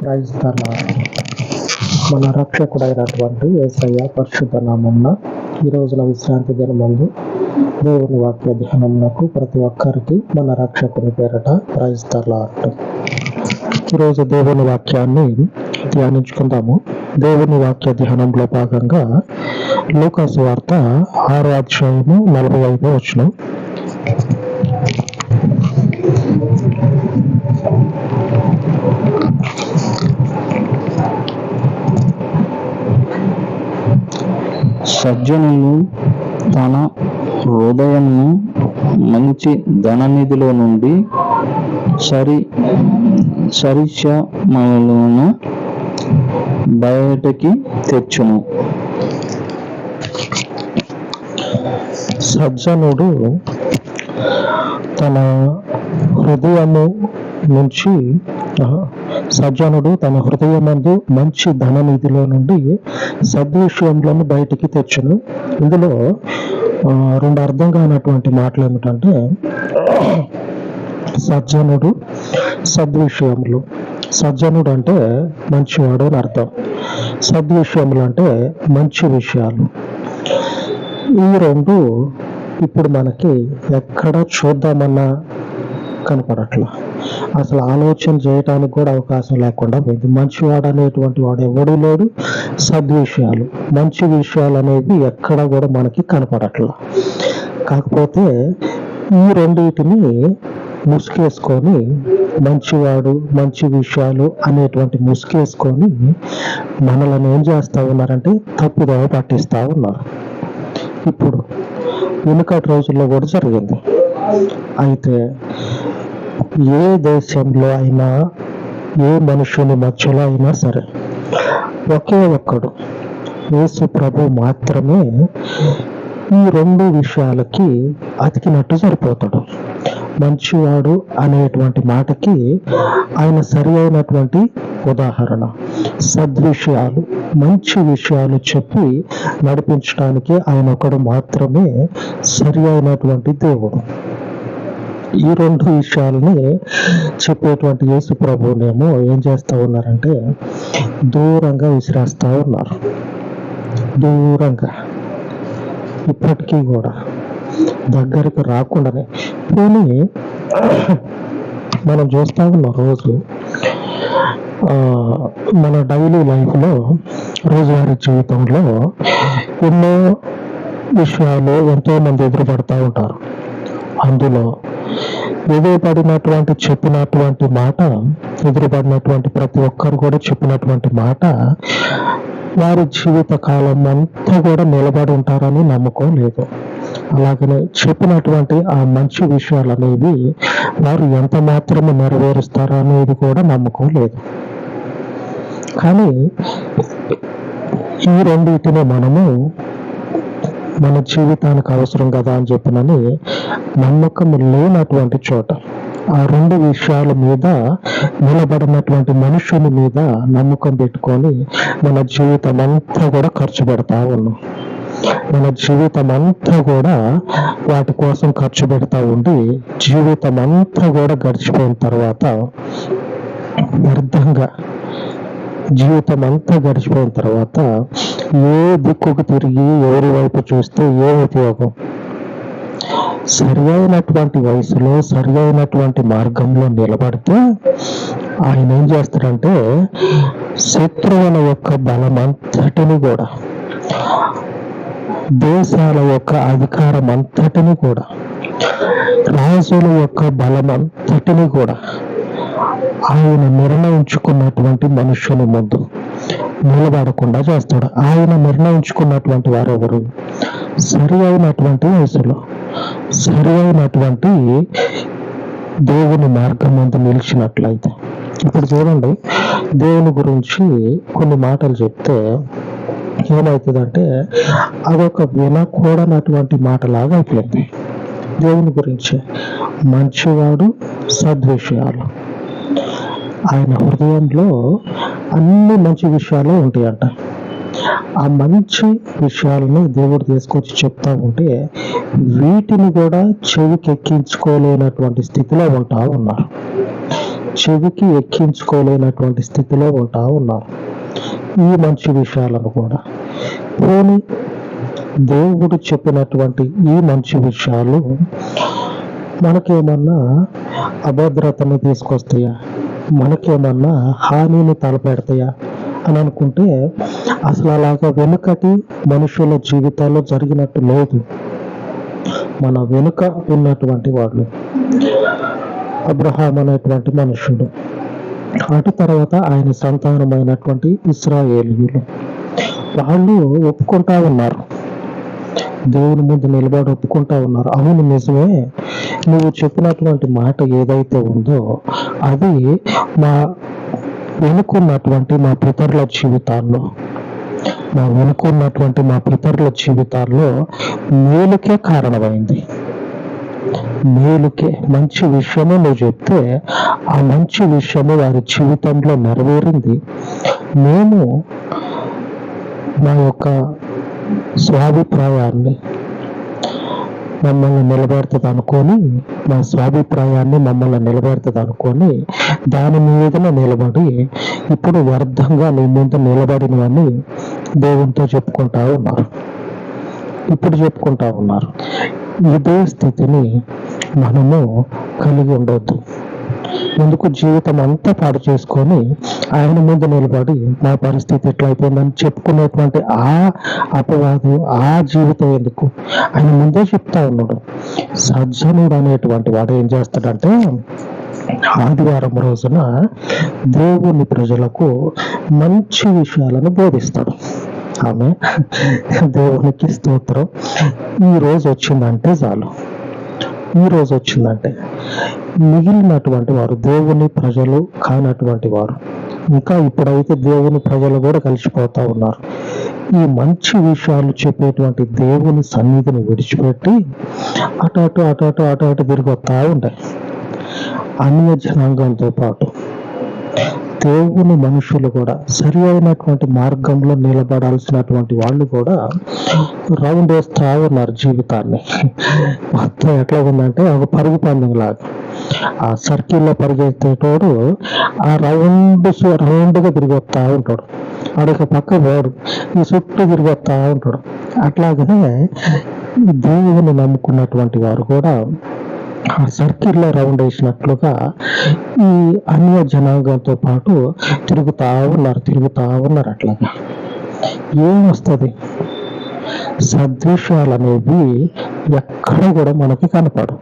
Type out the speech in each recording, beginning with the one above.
Praise మన రక్షకుడైనటువంటి ఏసయ్య పరిశుద్ధ నామంన ఈ రోజున విశ్రాంతి దినమందు దేవుని వాక్య ధ్యానమునకు ప్రతి ఒక్కరికి మన రక్షకుని పేరట ప్రైజ్ తలాట్ ఈరోజు దేవుని వాక్యాన్ని ధ్యానించుకుందాము. దేవుని వాక్య ధ్యానంలో భాగంగా లూకాసు వార్త ఆరో అధ్యాయము నలభై ఐదో వచ్చిన సజ్జనులు తన హృదయంను మంచి ధననిధిలో నుండి సరి సరిచమలను బయటకి తెచ్చును. సజ్జనుడు తన హృదయము నుంచి సజ్జనుడు తన హృదయమందు మంచి ధననిధిలో నుండి సద్విషయములను బయటికి తెచ్చును. ఇందులో రెండు అర్థం కానటువంటి మాటలు ఏమిటంటే సజ్జనుడు సద్విషయములు సజ్జనుడు అంటే మంచివాడు అని అర్థం. సద్విషయములు అంటే మంచి విషయాలు. ఈ రెండు ఇప్పుడు మనకి ఎక్కడ చూద్దామన్నా కనపడట్లా. అసలు ఆలోచన చేయటానికి కూడా అవకాశం లేకుండా పోయింది. మంచివాడు అనేటువంటి వాడు ఎవడు లేడు. సద్విషయాలు. మంచి విషయాలు అనేవి ఎక్కడ కూడా మనకి కనపడట్లా. కాకపోతే ఈ రెండింటిని ముసుకేసుకొని మంచివాడు మంచి విషయాలు అనేటువంటి ముసుకేసుకొని మనల్ని ఏం చేస్తా ఉన్నారంటే తప్పుదోవ పట్టిస్తా ఉన్నారు. ఇప్పుడు వెనుకటి రోజుల్లో కూడా జరిగింది. అయితే ఏ దేశంలో అయినా ఏ మనుషుని మధ్యలో అయినా సరే ఒకే ఒక్కడు యేసు ప్రభు మాత్రమే ఈ రెండు విషయాలకి అతికినట్టు సరిపోతాడు. మంచివాడు అనేటువంటి మాటకి ఆయన సరి అయినటువంటి ఉదాహరణ. సద్విషయాలు మంచి విషయాలు చెప్పి నడిపించడానికి ఆయన ఒకడు మాత్రమే సరి అయినటువంటి దేవుడు. ఈ రెండు విషయాలని చెప్పేటువంటి యేసు ప్రభునేమో ఏం చేస్తూ ఉన్నారంటే దూరంగా విసిరేస్తూ ఉన్నారు. దూరంగా. ఇప్పటికీ కూడా దగ్గరకు రాకుండానే. పోనీ మనం చూస్తా ఉన్నాం రోజు మన డైలీ లైఫ్లో రోజువారీ జీవితంలో ఎన్నో విషయాలు ఎంతోమంది ఎదురుపడుతూ ఉంటారు. అందులో ఎదురుపడినటువంటి చెప్పినటువంటి మాట ఎదురుపడినటువంటి ప్రతి ఒక్కరు కూడా చెప్పినటువంటి మాట వారి జీవిత కాలం అంతా కూడా నిలబడి ఉంటారని నమ్మకం లేదు. అలాగనే చెప్పినటువంటి ఆ మంచి విషయాలు అనేవి వారు ఎంత మాత్రమే నెరవేరుస్తారు అనేది కూడా నమ్మకం లేదు. కానీ ఈ రెండింటిని మనము మన జీవితానికి అవసరం కదా అని చెప్పినని నమ్మకం లేనటువంటి చోట ఆ రెండు విషయాల మీద నిలబడినటువంటి మనుషుని మీద నమ్మకం పెట్టుకొని మన జీవితం అంతా కూడా ఖర్చు పెడతా ఉన్నాం. మన జీవితం అంతా కూడా వాటి కోసం ఖర్చు పెడతా ఉండి జీవితం అంతా కూడా గడిచిపోయిన తర్వాత వ్యర్థంగా జీవితం అంతా గడిచిపోయిన తర్వాత ఏ దిక్కుకు తిరిగి ఎవరి వైపు చూస్తే ఏ ఉపయోగం? సరి అయినటువంటి వయసులో సరి అయినటువంటి మార్గంలో నిలబడితే ఆయన ఏం చేస్తాడంటే శత్రువుల యొక్క బలం అంతటిని కూడా దేశాల యొక్క అధికారం అంతటిని కూడా రాజుల యొక్క బలం అంతటిని కూడా ఆయన నిర్ణయించుకున్నటువంటి మనుషుని ముందు నిలబడకుండా చేస్తాడు. ఆయన నిర్ణయించుకున్నటువంటి వారెవరు సరి అయినటువంటి వయసులో సరి అయినటువంటి దేవుని మార్గం ముందు నిలిచినట్లయితే. ఇప్పుడు చూడండి దేవుని గురించి కొన్ని మాటలు చెప్తే ఏమవుతుందంటే అదొక వినకూడనటువంటి మాటలాగా అయిపోయింది. దేవుని గురించి మంచివాడు సద్విషయాలు. ఆయన హృదయంలో అన్ని మంచి విషయాలు ఉంటాయంట. ఆ మంచి విషయాలను దేవుడు తీసుకొచ్చి చెప్తా ఉంటే వీటిని కూడా చెవికి ఎక్కించుకోలేనటువంటి స్థితిలో ఉంటా ఉన్నారు. చెవికి ఎక్కించుకోలేనటువంటి స్థితిలో ఉంటా ఉన్నారు. ఈ మంచి విషయాలను కూడా. పోనీ దేవుడు చెప్పినటువంటి ఈ మంచి విషయాలు మనకేమన్నా అభద్రతను తీసుకొస్తాయా? మనకేమన్నా హానిని తలపెడతాయా అని అనుకుంటే అసలు అలాగా వెనుకటి మనుషుల జీవితాల్లో జరిగినట్టు లేదు. మన వెనుక ఉన్నటువంటి వాళ్ళు. అబ్రహాం అనేటువంటి మనుషుడు. అటు తర్వాత ఆయన సంతానమైనటువంటి ఇస్రాయేలీయులు. వాళ్ళు ఒప్పుకుంటా ఉన్నారు. దేవుని ముందు నిలబడి ఒప్పుకుంటా ఉన్నారు. అవును నిజమే. నువ్వు చెప్పినటువంటి మాట ఏదైతే ఉందో అది మా వెనుకున్నటువంటి మా పితరుల జీవితాల్లో మా వెనుకున్నటువంటి మా పితరుల జీవితాల్లో మేలుకే కారణమైంది. మేలుకే. మంచి విషయము నువ్వు చెప్తే ఆ మంచి విషయము వారి జీవితంలో నెరవేరింది. మేము మా యొక్క స్వాభిప్రాయాన్ని మమ్మల్ని నిలబెడుతుంది అనుకొని మా స్వాభిప్రాయాన్ని మమ్మల్ని నిలబెడుతుంది అనుకొని దాని మీదన నిలబడి ఇప్పుడు వ్యర్థంగా నీ ముందు నిలబడినవని దేవునితో చెప్పుకుంటా ఉన్నారు. ఇప్పుడు చెప్పుకుంటా ఉన్నారు. ఇదే స్థితిని మనము కలిగి ఉండొద్దు. ఎందుకు జీవితం అంతా పాడు చేసుకొని ఆయన ముందు నిలబడి మా పరిస్థితి ఎట్లా అయిపోయిందని చెప్పుకునేటువంటి ఆ అపవాదం ఆ జీవితం ఎందుకు? ఆయన ముందే చెప్తా ఉన్నాడు. సజ్జనుడు అనేటువంటి వాడు ఏం చేస్తాడంటే ఆదివారం రోజున దేవుని ప్రజలకు మంచి విషయాలను బోధిస్తాడు. ఆమె దేవునికి స్తోత్రం. ఈ రోజు వచ్చిందంటే చాలు. ఈ రోజు వచ్చిందంటే మిగిలినటువంటి వారు దేవుని ప్రజలు కానటువంటి వారు ఇంకా ఇప్పుడైతే దేవుని ప్రజలు కూడా కలిసిపోతా ఉన్నారు. ఈ మంచి విషయాలు చెప్పేటువంటి దేవుని సన్నిధిని విడిచిపెట్టి అటు అటు అటు అటు అటు అటు తిరిగి వస్తూ ఉంటాయి. అన్య జనాంగంతో పాటు దేవుని మనుషులు కూడా సరి అయినటువంటి మార్గంలో నిలబడాల్సినటువంటి వాళ్ళు కూడా రౌండ్ వేస్తా ఉన్నారు జీవితాన్ని. మొత్తం ఎట్లా ఉందంటే ఒక పరుగు పందెం లాగా ఆ సర్కిల్లో పరిగెత్తేటోడు ఆ రౌండ్ రౌండ్గా తిరిగి వస్తా ఉంటాడు. ఆడొక పక్క పోడు ఈ చుట్టూ తిరిగి వస్తా ఉంటాడు. అట్లాగనే దేవుని నమ్ముకున్నటువంటి వారు కూడా ఆ సర్కిల్లో రౌండ్ వేసినట్లుగా ఈ అన్య జనాంగంతో పాటు తిరుగుతా ఉన్నారు తిరుగుతా ఉన్నారు అట్లాగా. ఏమొస్తుంది? సద్విషయాలు అనేవి ఎక్కడ కూడా మనకి కనపడు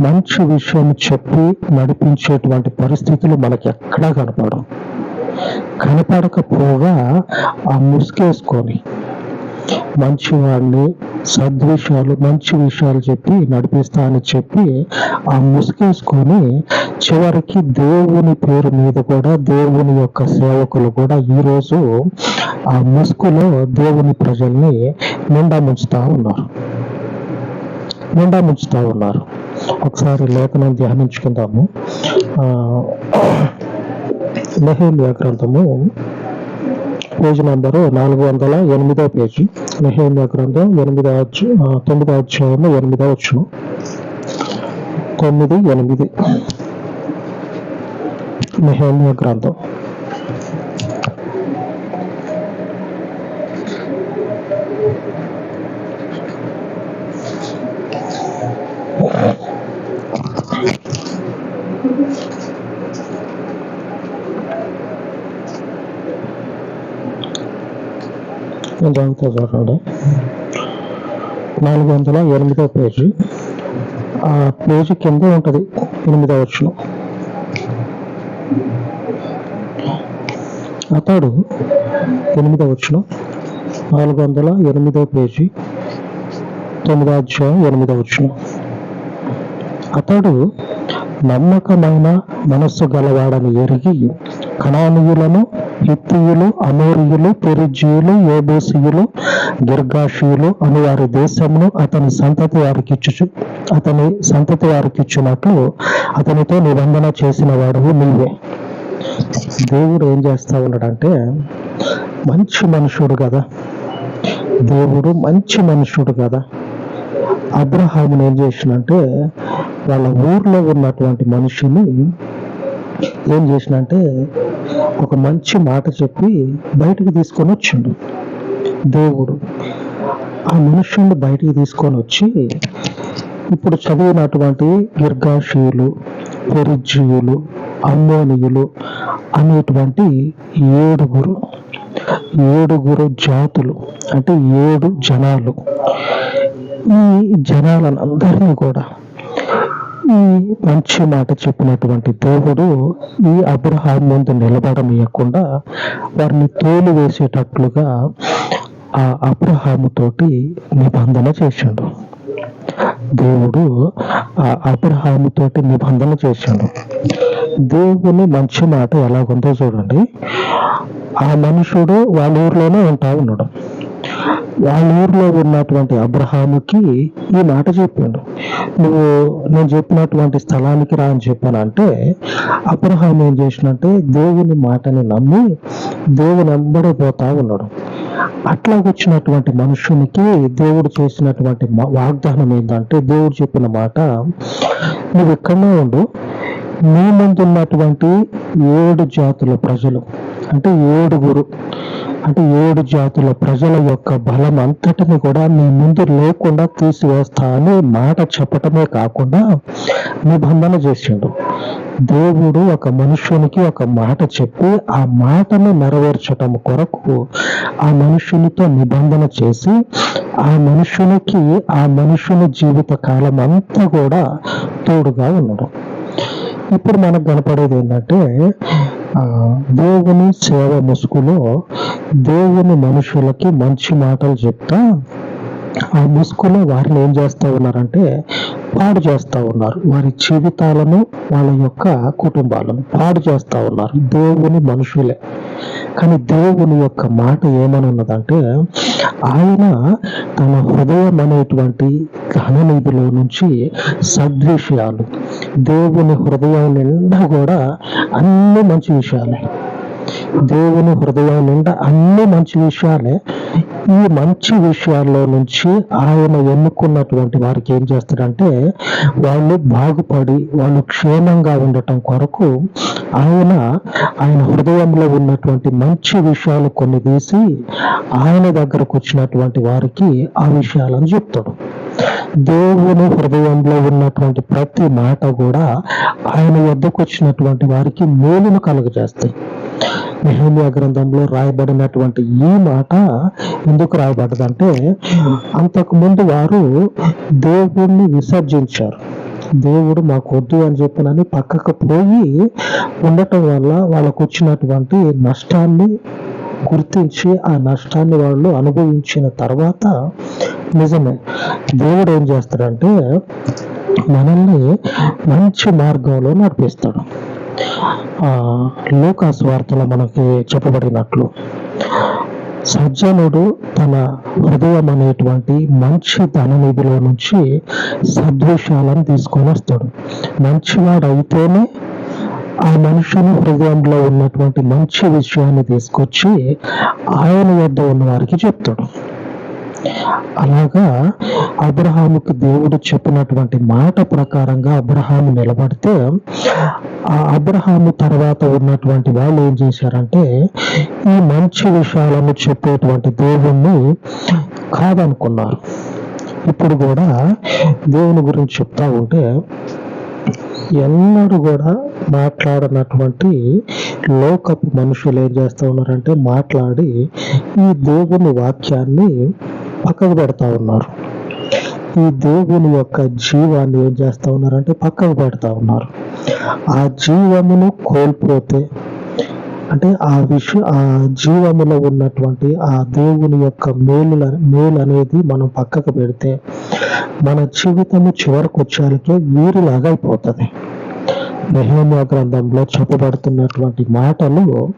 మంచి విషయం చెప్పి నడిపించేటువంటి పరిస్థితులు మనకి ఎక్కడా కనపడవు. కనపడకపోగా ఆ మంచి మంచివాడిని సద్విషయాలు మంచి విషయాలు చెప్పి నడిపిస్తా అని చెప్పి ఆ ముసుగేసుకొని చివరికి దేవుని పేరు మీద కూడా దేవుని యొక్క సేవకులు కూడా ఈరోజు ఆ ముసుగులో దేవుని ప్రజల్ని నిండా ముంచుతా ఉన్నారు. నిండా ముంచుతా ఉన్నారు. ఒకసారి లేఖనం ధ్యానించుకుందాము. ఆ, నెహేమియా గ్రంథము పేజీ నెంబరు నాలుగు వందల ఎనిమిదో పేజీ. నెహేమియా గ్రంథం ఎనిమిదో అధ్య- తొమ్మిదో అధ్యాయము ఎనిమిదో వచ్చును తొమ్మిది ఎనిమిది. నెహేమియా గ్రంథం. నేను చదువుతా చూడండి నాలుగు వందల ఎనిమిదవ పేజీ. ఆ పేజీ కింద ఉంటుంది ఎనిమిదో వచ్చిన. అతడు ఎనిమిదో వచ్చిన. నాలుగు వందల ఎనిమిదో పేజీ. తొమ్మిదవ అధ్యాయం ఎనిమిదవ వచ్చిన. అతడు నమ్మకమైన మనస్సు గలవాడని ఎరిగి కణానీయులను హిత్తియులు అమోరియులు పెరిజీయులు ఏబేసియులు గిర్గాషియులు అని వారి దేశమును అతని సంతతి వారికి ఇచ్చు అతని సంతతి వారికి ఇచ్చినట్లు అతనితో నిబంధన చేసిన వాడు నీవే. దేవుడు ఏం చేస్తా ఉన్నాడంటే మంచి మనుషుడు కదా. దేవుడు మంచి మనుషుడు కదా. అబ్రహాముని ఏం చేసినంటే వాళ్ళ ఊర్లో ఉన్నటువంటి మనిషిని ఏం చేసినంటే ఒక మంచి మాట చెప్పి బయటికి తీసుకొని వచ్చిండు. దేవుడు ఆ మనుష్యుని బయటికి తీసుకొని వచ్చి ఇప్పుడు చదివినటువంటి గిర్గాషీయులు పెరిజీయులు అమ్మోనియులు అనేటువంటి ఏడుగురు ఏడుగురు జాతులు అంటే ఏడు జనాలు. ఈ జనాలను అందరినీ కూడా ఈ మంచి మాట చెప్పినటువంటి దేవుడు ఈ అబ్రహాం ముందు నిలబడనీయకుండా వారిని తోలు వేసేటట్లుగా ఆ అబ్రహాము తోటి నిబంధన చేశాడు. దేవుడు ఆ అబ్రహాము తోటి నిబంధన చేశాడు. దేవుని మంచి మాట ఎలాగుందో చూడండి. ఆ మనుషుడు వాళ్ళ ఊర్లోనే ఉంటా ఉన్నాడు. వాళ్ళ ఊర్లో ఉన్నటువంటి అబ్రహాముకి ఈ మాట చెప్పిండు. నువ్వు నేను చెప్పినటువంటి స్థలానికి రా అని చెప్పానంటే అబ్రహాం ఏం చేసినంటే దేవుని మాటని నమ్మి దేవుని వెంబడి పోతా ఉన్నాడు. అట్లా వచ్చినటువంటి మనుషునికి దేవుడు చేసినటువంటి వాగ్దానం ఏంటంటే దేవుడు చెప్పిన మాట నువ్వు ఎక్కడనే ఉండు మీ ముందు ఉన్నటువంటి ఏడు జాతుల ప్రజలు అంటే ఏడుగురు అంటే ఏడు జాతుల ప్రజల యొక్క బలం అంతటిని కూడా మీ ముందు లేకుండా తీసివేస్తా అని మాట చెప్పటమే కాకుండా నిబంధన చేసిండు. దేవుడు ఒక మనుష్యునికి ఒక మాట చెప్పి ఆ మాటను నెరవేర్చటం కొరకు ఆ మనుషునితో నిబంధన చేసి ఆ మనుషునికి ఆ మనుషుని జీవిత కాలం అంతా కూడా తోడుగా ఉన్నాడు. ఇప్పుడు మనకు కనపడేది ఏంటంటే ఆ, దేవుని సేవ ముసుగులో దేవుని మనుషులకి మంచి మాటలు చెప్తా ఆ ముసుగులో వారిని ఏం చేస్తా ఉన్నారంటే పాడు చేస్తా ఉన్నారు. వారి జీవితాలను వాళ్ళ యొక్క కుటుంబాలను పాడు చేస్తా ఉన్నారు. దేవుని మనుషులే. కానీ దేవుని యొక్క మాట ఏమనున్నదంటే ఆయన తన హృదయం అనేటువంటి ఘననిధిలో నుంచి సద్విషయాలు దేవుని హృదయం నిండా కూడా అన్ని మంచి విషయాలే. దేవుని హృదయం నిండా అన్ని మంచి విషయాలే. ఈ మంచి విషయాల్లో నుంచి ఆయన ఎన్నుకున్నటువంటి వారికి ఏం చేస్తాడంటే వాళ్ళు బాగుపడి వాళ్ళు క్షేమంగా ఉండటం కొరకు ఆయన ఆయన హృదయంలో ఉన్నటువంటి మంచి విషయాలు కొన్ని తీసి ఆయన దగ్గరకు వచ్చినటువంటి వారికి ఆ విషయాలను చెప్తాడు. దేవుని హృదయంలో ఉన్నటువంటి ప్రతి మాట కూడా ఆయన వద్దకు వచ్చినటువంటి వారికి మేలును కలుగజేస్తాయి. నెహమ్యా గ్రంథంలో రాయబడినటువంటి ఈ మాట ఎందుకు రాయబడ్డదంటే అంతకు ముందు వారు దేవుణ్ణి విసర్జించారు. దేవుడు మాకు వద్దు అని చెప్పినని పక్కకు పోయి ఉండటం వల్ల వాళ్ళకు వచ్చినటువంటి నష్టాన్ని గుర్తించి ఆ నష్టాన్ని వాళ్ళు అనుభవించిన తర్వాత నిజమే. దేవుడు ఏం చేస్తాడంటే మనల్ని మంచి మార్గంలో నడిపిస్తాడు. లోకాస్ వార్తలో మనకి చెప్పబడినట్లు. సజ్జనుడు తన హృదయం అనేటువంటి మంచి ధననిధిలో నుంచి సద్విషయాలను తీసుకొని వస్తాడు. మంచివాడు అయితేనే ఆ మనుషుని హృదయంలో ఉన్నటువంటి మంచి విషయాన్ని తీసుకొచ్చి ఆయన వద్ద ఉన్న వారికి చెప్తాడు. అలాగా అబ్రహాముకి దేవుడు చెప్పినటువంటి మాట ప్రకారంగా అబ్రహాము నిలబడితే ఆ అబ్రహాము తర్వాత ఉన్నటువంటి వాళ్ళు ఏం చేశారంటే ఈ మంచి విషయాలను చెప్పేటువంటి దేవుణ్ణి కాదనుకున్నారు. ఇప్పుడు కూడా దేవుని గురించి చెప్తా ఉంటే ఎన్నడూ కూడా మాట్లాడినటువంటి లోకపు మనుషులు ఏం చేస్తూ ఉన్నారంటే మాట్లాడి ఈ దేవుని వాక్యాన్ని పక్కకు పెడతా ఉన్నారు. ఈ దేవుని యొక్క జీవాన్ని ఏం చేస్తా ఉన్నారంటే పక్కకు పెడతా ఉన్నారు. ఆ జీవమును కోల్పోతే అంటే ఆ విష ఆ జీవములో ఉన్నటువంటి ఆ దేవుని యొక్క మేలు మేలు అనేది మనం పక్కకు పెడితే మన జీవితము చివరికి వచ్చేసరికి వీరిలాగా అయిపోతుంది. నెహేమియా గ్రంథంలో చెప్పబడుతున్నటువంటి మాటలు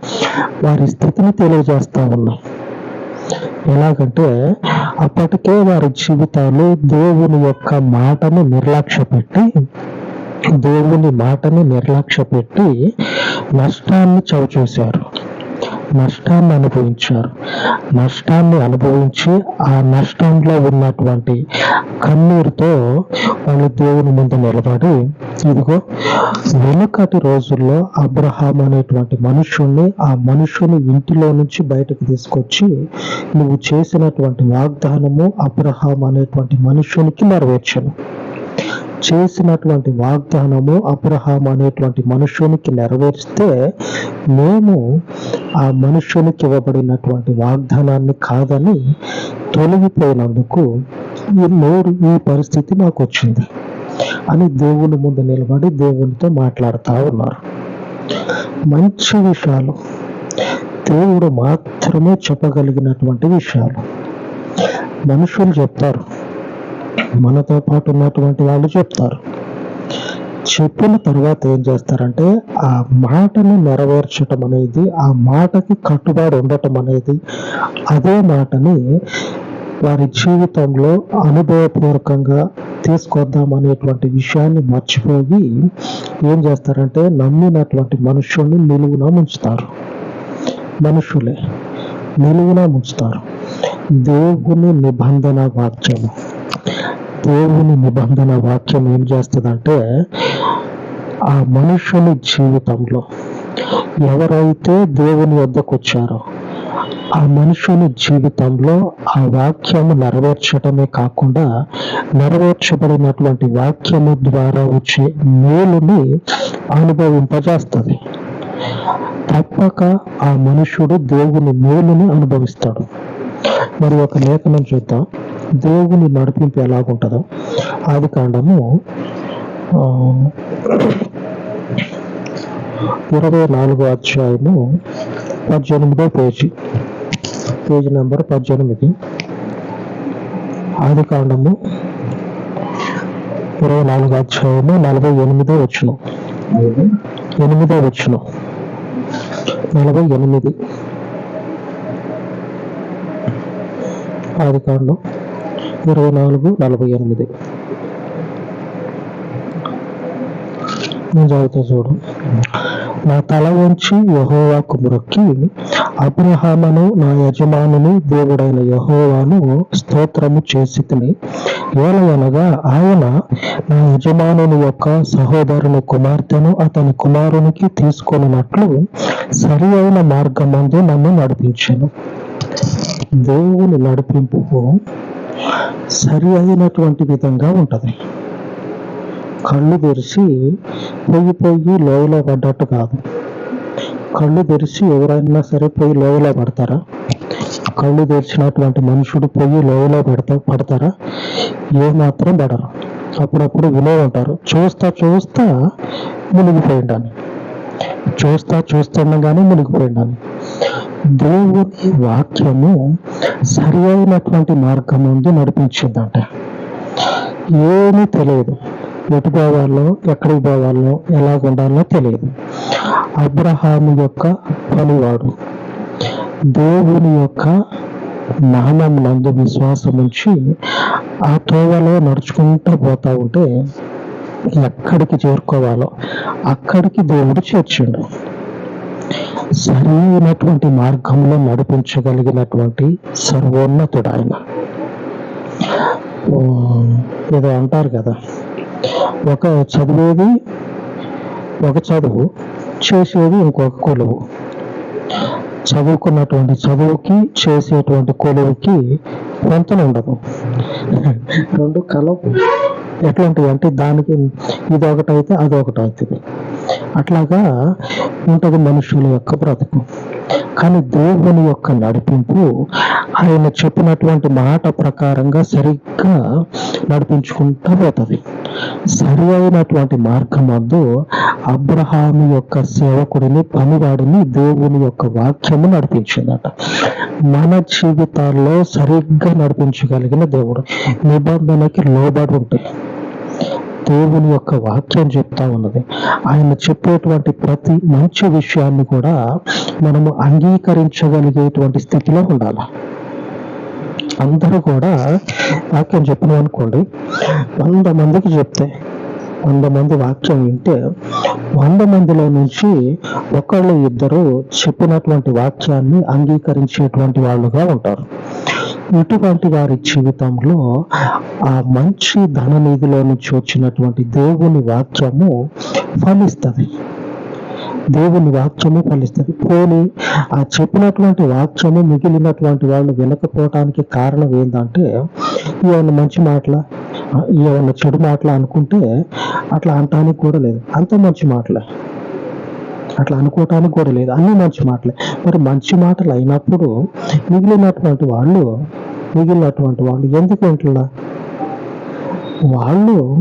వారి స్థితిని తెలియజేస్తా ఉన్నాయి. ఎలాగంటే అప్పటికే వారి జీవితాలు దేవుని యొక్క మాటను నిర్లక్ష్య పెట్టి దేవుని మాటని నిర్లక్ష్య పెట్టి నష్టాన్ని చవిచూశారు నష్టాన్ని అనుభవించారు. నష్టాన్ని అనుభవించి ఆ నష్టంలో ఉన్నటువంటి కన్నీరుతో వాళ్ళు దేవుని ముందు నిలబడి ఇదిగో వెనకటి రోజుల్లో అబ్రహాం అనేటువంటి మనుషుణ్ణి ఆ మనుషుని ఇంటిలో నుంచి బయటకు తీసుకొచ్చి నువ్వు చేసినటువంటి వాగ్దానము అబ్రహాం అనేటువంటి మనుషునికి నెరవేర్చను. చేసినటువంటి వాగ్దానము అబ్రహాం అనేటువంటి మనుషునికి నెరవేరిస్తే మేము ఆ మనుషునికి ఇవ్వబడినటువంటి వాగ్దానాన్ని కాదని తొలగిపోయినందుకు ఈ ఈ పరిస్థితి మాకు వచ్చింది అని దేవుని ముందు నిలబడి దేవునితో మాట్లాడుతూ ఉన్నారు. మంచి విషయాలు. దేవుడు మాత్రమే చెప్పగలిగినటువంటి విషయాలు. మనుషులు చెప్తారు. మనతో పాటు ఉన్నటువంటి వాళ్ళు చెప్తారు. చెప్పిన తర్వాత ఏం చేస్తారంటే ఆ మాటను నెరవేర్చటం అనేది ఆ మాటకి కట్టుబడి ఉండటం అనేది అదే మాటని వారి జీవితంలో అనుభవపూర్వకంగా తీసుకొద్దాం అనేటువంటి విషయాన్ని మర్చిపోయి ఏం చేస్తారంటే నమ్మినటువంటి మనుషుల్ని నిలువున ఉంచుతారు మనుషులే. నిలువున ఉంచుతారు దేవుని నిబంధన వాక్యము. దేవుని నిబంధన వాక్యం ఏం చేస్తుందంటే ఆ మనుషుని జీవితంలో ఎవరైతే దేవుని వద్దకు వచ్చారో ఆ మనుషుని జీవితంలో ఆ వాక్యము నెరవేర్చడమే కాకుండా నెరవేర్చబడినటువంటి వాక్యము ద్వారా వచ్చే మేలుని అనుభవింపజేస్తుంది. తప్పక ఆ మనుషుడు దేవుని మేలుని అనుభవిస్తాడు. మరి ఒక లేఖనం చూద్దాం. దేవుని నడిపింపు ఎలాగుంటుందో. ఆది కాండము ఇరవై నాలుగో అధ్యాయము పద్దెనిమిదో పేజీ. పేజీ నెంబర్ పద్దెనిమిది. ఆది కాండము ఇరవై నాలుగో అధ్యాయము నలభై ఎనిమిదో వచ్చును ఎనిమిదో వచ్చును నలభై ఎనిమిది. ఆది కాండం ఇరవై నాలుగు నలభై ఎనిమిది. నేను చదువుతా చూడు. నా తల వంచి యహోవాకు మొక్కి అబ్రహామును నా యజమానుని దేవుడైన యహోవాను స్తోత్రము చేసి తిని ఏలయనగా ఆయన నా యజమానుని యొక్క సహోదరుని కుమార్తెను అతని కుమారునికి తీసుకొనినట్లు సరి అయిన మార్గమందు నన్ను నడిపించాను. దేవుని నడిపింపు సరి అయినటువంటి విధంగా ఉంటది. కళ్ళు తెరిచి పొయ్యి పొయ్యి లోయలో పడ్డట్టు కాదు. కళ్ళు తెరిచి ఎవరైనా సరే పోయి లోయలో పడతారా? కళ్ళు తెరిచినటువంటి మనుషుడు పోయి లోయలో పడతా పడతారా? ఏమాత్రం పడరు. అప్పుడప్పుడు వినే ఉంటారు చూస్తా చూస్తా మునిగిపోయిండాను చూస్తా చూస్తుండగానే మునిగిపోయిండాను దేవుని వాక్యము సరి అయినటువంటి మార్గం నుండి నడిపించిందంట. ఏమీ తెలియదు. ఎటు పోవాలో ఎక్కడికి పోవాలో ఎలా ఉండాలో తెలియదు. అబ్రహాము యొక్క పనివాడు. దేవుని యొక్క నామం నందు విశ్వాసం ఉంచి ఆ తోవలో నడుచుకుంటూ పోతా ఉంటే ఎక్కడికి చేరుకోవాలో అక్కడికి దేవుడు చేర్చిండు. సరైనటువంటి మార్గంలో నడిపించగలిగినటువంటి సర్వోన్నతుడు ఆయన ఏదో అంటారు కదా. ఒక చదివేది ఒక చదువు చేసేది ఇంకొక కొలువు. చదువుకున్నటువంటి చదువుకి చేసేటువంటి కొలువుకి పొంతన ఉండదు. రెండు కలవు. ఎట్లాంటివి అంటే దానికి ఇది ఒకటైతే అది ఒకటి అవుతుంది అట్లాగా ఉంటది మనుషుల యొక్క బ్రతుకు. కానీ దేవుని యొక్క నడిపింపు ఆయన చెప్పినటువంటి మాట ప్రకారంగా సరిగ్గా నడిపించుకుంటూ పోతుంది. సరి అయినటువంటి మార్గం అందు అబ్రహాము యొక్క సేవకుడిని పనివాడిని దేవుని యొక్క వాక్యము నడిపించిందట. మన జీవితాల్లో సరిగ్గా నడిపించగలిగిన దేవుడు. నిబంధనకి లోబడి ఉంటాయి దేవుని యొక్క వాక్యం చెప్తా ఉన్నది. ఆయన చెప్పేటువంటి ప్రతి మంచి విషయాన్ని కూడా మనము అంగీకరించగలిగేటువంటి స్థితిలో ఉండాలి. అందరూ కూడా వాక్యం చెప్పినాం అనుకోండి. వంద మందికి చెప్తే వంద మంది వాక్యం వింటే వంద మందిలో నుంచి ఒకళ్ళు ఇద్దరు చెప్పినటువంటి వాక్యాన్ని అంగీకరించేటువంటి వాళ్ళుగా ఉంటారు. ఇటువంటి వారి జీవితంలో ఆ మంచి ధన నిధిలో నుంచి వచ్చినటువంటి దేవుని వాక్యము ఫలిస్తుంది. దేవుని వాక్యము ఫలిస్తుంది. పోని ఆ చెప్పినటువంటి వాక్యము మిగిలినటువంటి వాళ్ళు వినకపోవటానికి కారణం ఏంటంటే ఏమైనా మంచి మాటల ఏమైనా చెడు మాటల అనుకుంటే అట్లా అంటానికి కూడా లేదు. అంత మంచి మాటలే. అట్లా అనుకోవటానికి కూడా లేదు. అన్ని మంచి మాటలే. మరి మంచి మాటలు అయినప్పుడు మిగిలినటువంటి వాళ్ళు మిగిలినటువంటి వాళ్ళు ఎందుకు వింటున్నా వాళ్ళు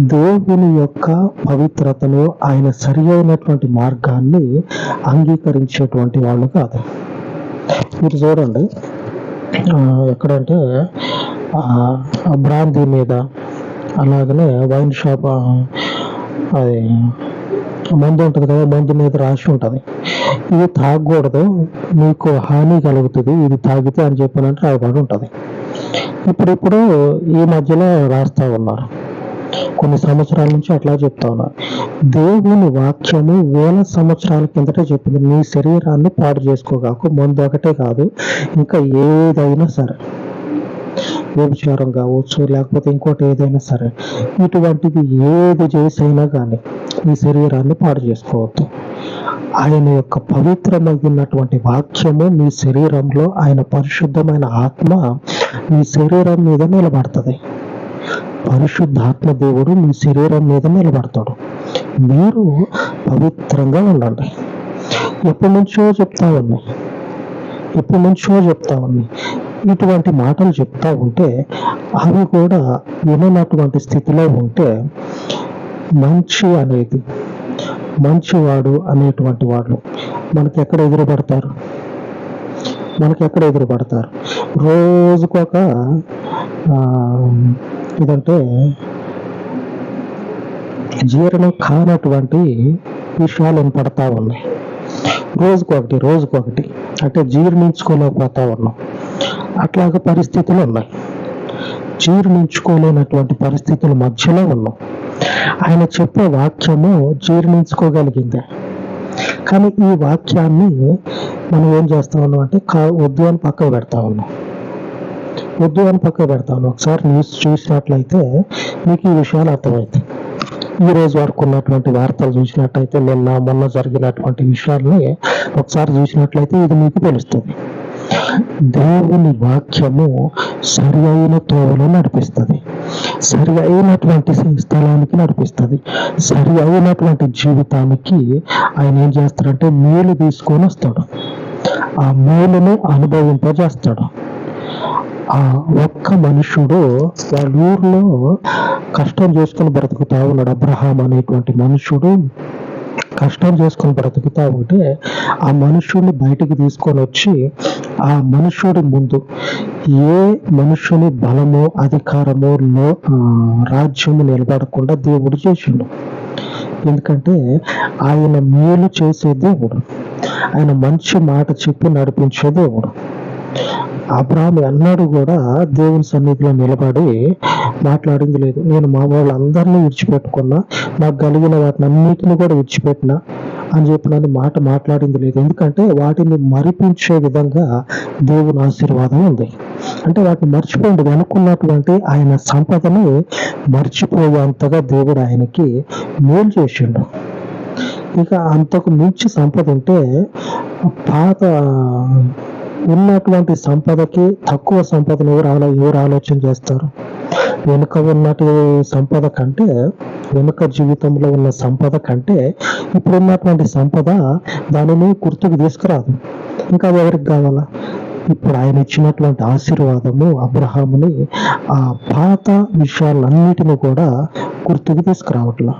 దేవుని యొక్క పవిత్రతను ఆయన సరి అయినటువంటి మార్గాన్ని అంగీకరించేటువంటి వాళ్ళు కాదు. మీరు చూడండి. ఎక్కడంటే ఆ, మీద అలాగనే వైన్ షాప్ అది మందు ఉంటుంది కదా మందు మీద రాసి ఉంటుంది. ఇది తాగకూడదు మీకు హాని కలుగుతుంది ఇది తాగితే అని చెప్పినట్టు రాయబడి ఉంటుంది. ఇప్పుడిప్పుడు ఈ మధ్యలో రాస్తా ఉన్నారు కొన్ని సంవత్సరాల నుంచి అట్లా చెప్తా ఉన్నారు దేవుని వాక్యము వేల సంవత్సరాల కిందటే చెప్పింది. నీ శరీరాన్ని పాడు చేసుకోగాకు మందు ఒకటే కాదు ఇంకా ఏదైనా సరే. వ్యభిచారం కావచ్చు లేకపోతే ఇంకోటి ఏదైనా సరే ఇటువంటిది ఏది చేసైనా కానీ ఈ శరీరాన్ని పాడు చేసుకోవద్దు. ఆయన యొక్క పవిత్రమైనటువంటి వాక్యము మీ శరీరంలో ఆయన పరిశుద్ధమైన ఆత్మ మీ శరీరం మీద నిలబడుతుంది. పరిశుద్ధాత్మ దేవుడు మీ శరీరం మీద నిలబడతాడు. మీరు పవిత్రంగా ఉండండి. ఎప్పటి నుంచో చెప్తా ఉన్నాయి ఎప్పటి నుంచో చెప్తా ఉన్నాయి ఇటువంటి మాటలు చెప్తా ఉంటే అవి కూడా విననటువంటి స్థితిలో ఉంటే మంచి అనేది మంచివాడు అనేటువంటి వాళ్ళు మనకి ఎక్కడ ఎదురుపడతారు? మనకి ఎక్కడ ఎదురుపడతారు? రోజుకొక ఇదంటే జీర్ణం కానటువంటి విషయాలు పడతా ఉన్నాయి. రోజుకొకటి రోజుకొకటి అంటే జీర్ణించుకోలేకపోతా ఉన్నాం అట్లాగ పరిస్థితులు ఉన్నాయి. జీర్ణించుకోలేనటువంటి పరిస్థితుల మధ్యలో ఉన్నాం. ఆయన చెప్పే వాక్యము జీర్ణించుకోగలిగిందే. కానీ ఈ వాక్యాన్ని మనం ఏం చేస్తా ఉన్నాం అంటే వద్దు అని పక్కకు పెడతా ఉన్నాం. వద్దు అని పక్కకు పెడతా ఉన్నాం. ఒకసారి న్యూస్ చూసినట్లయితే మీకు ఈ విషయాలు అర్థమవుతాయి ఈ రోజు వరకు ఉన్నటువంటి వార్తలు చూసినట్టయితే నిన్న మొన్న జరిగినటువంటి విషయాల్ని ఒకసారి చూసినట్లయితే ఇది మీకు తెలుస్తుంది. దేవుని వాక్యము సరి అయిన తోవలో నడిపిస్తుంది. సరి అయినటువంటి స్థలానికి నడిపిస్తుంది. సరి అయినటువంటి జీవితానికి ఆయన ఏం చేస్తాడంటే మేలు తీసుకొని వస్తాడు. ఆ మేలును అనుభవింపజేస్తాడు. ఆ ఒక్క మనుషుడు వాళ్ళ ఊర్లో కష్టం చేసుకుని బ్రతుకుతా ఉన్నాడు అబ్రహాం అనేటువంటి మనుషుడు కష్టం చేసుకొని బ్రతుకుతా ఉంటే ఆ మనుషుడిని బయటికి తీసుకొని వచ్చి ఆ మనుషుడి ముందు ఏ మనుషుని బలము అధికారము లో ఆ, రాజ్యము నిలబడకుండా దేవుడు చేసిండు. ఎందుకంటే ఆయన మేలు చేసే దేవుడు. ఆయన మంచి మాట చెప్పి నడిపించే దేవుడు. అబ్రాహం అన్నాడు కూడా దేవుని సన్నిధిలో నిలబడి మాట్లాడింది లేదు. నేను మా వాళ్ళందరినీ విడిచిపెట్టుకున్నా నాకు కలిగిన వాటిని అన్నిటిని కూడా విడిచిపెట్టిన అని చెప్పినని మాట మాట్లాడింది లేదు. ఎందుకంటే వాటిని మరిపించే విధంగా దేవుని ఆశీర్వాదం ఉంది. అంటే వాటిని మర్చిపోయింది అనుకున్నటువంటి ఆయన సంపదని మర్చిపోయేంతగా దేవుడు ఆయనకి మేలు చేసిండు. ఇక అంతకు మించి సంపద ఉంటే పాత ఉన్నటువంటి సంపదకి తక్కువ సంపదను ఎవరు ఆలో ఎవరు ఆలోచన చేస్తారు? వెనుక ఉన్నటి సంపద కంటే వెనుక జీవితంలో ఉన్న సంపద కంటే ఇప్పుడు ఉన్నటువంటి సంపద దానిని గుర్తుకు తీసుకురాదు. ఇంకా అది ఎవరికి కావాలా? ఇప్పుడు ఆయన ఇచ్చినటువంటి ఆశీర్వాదము అబ్రహాముని ఆ పాత విషయాలన్నిటిని కూడా గుర్తుకు తీసుకురావట్లా.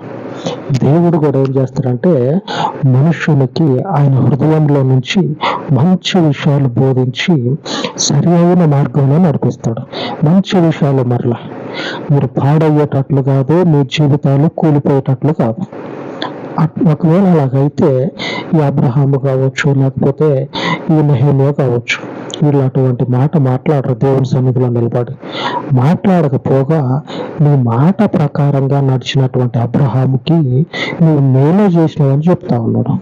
దేవుడు కూడా ఏం చేస్తాడంటే మనుషులకి ఆయన హృదయంలో నుంచి మంచి విషయాలు బోధించి సరి అయిన మార్గంలో నడిపిస్తాడు. మంచి విషయాలు మరలా. మీరు పాడయ్యేటట్లు కాదు మీ జీవితాలు కూలిపోయేటట్లు కాదు. ఒకవేళ అలాగైతే ఈ అబ్రహాము కావచ్చు లేకపోతే ఈ నెహేమియా కావచ్చు వీళ్ళు అటువంటి మాట మాట్లాడరు దేవుని సన్నిధిలో నిలబడి. మాట్లాడకపోగా నీ మాట ప్రకారంగా నడిచినటువంటి అబ్రహాముకి నువ్వు మేలు చేసినావని చెప్తా ఉన్నాడు.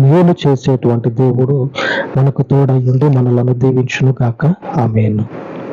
మేలు చేసేటువంటి దేవుడు మనకు తోడయ్యుండి మనలను దీవించును గాక ఆమెను.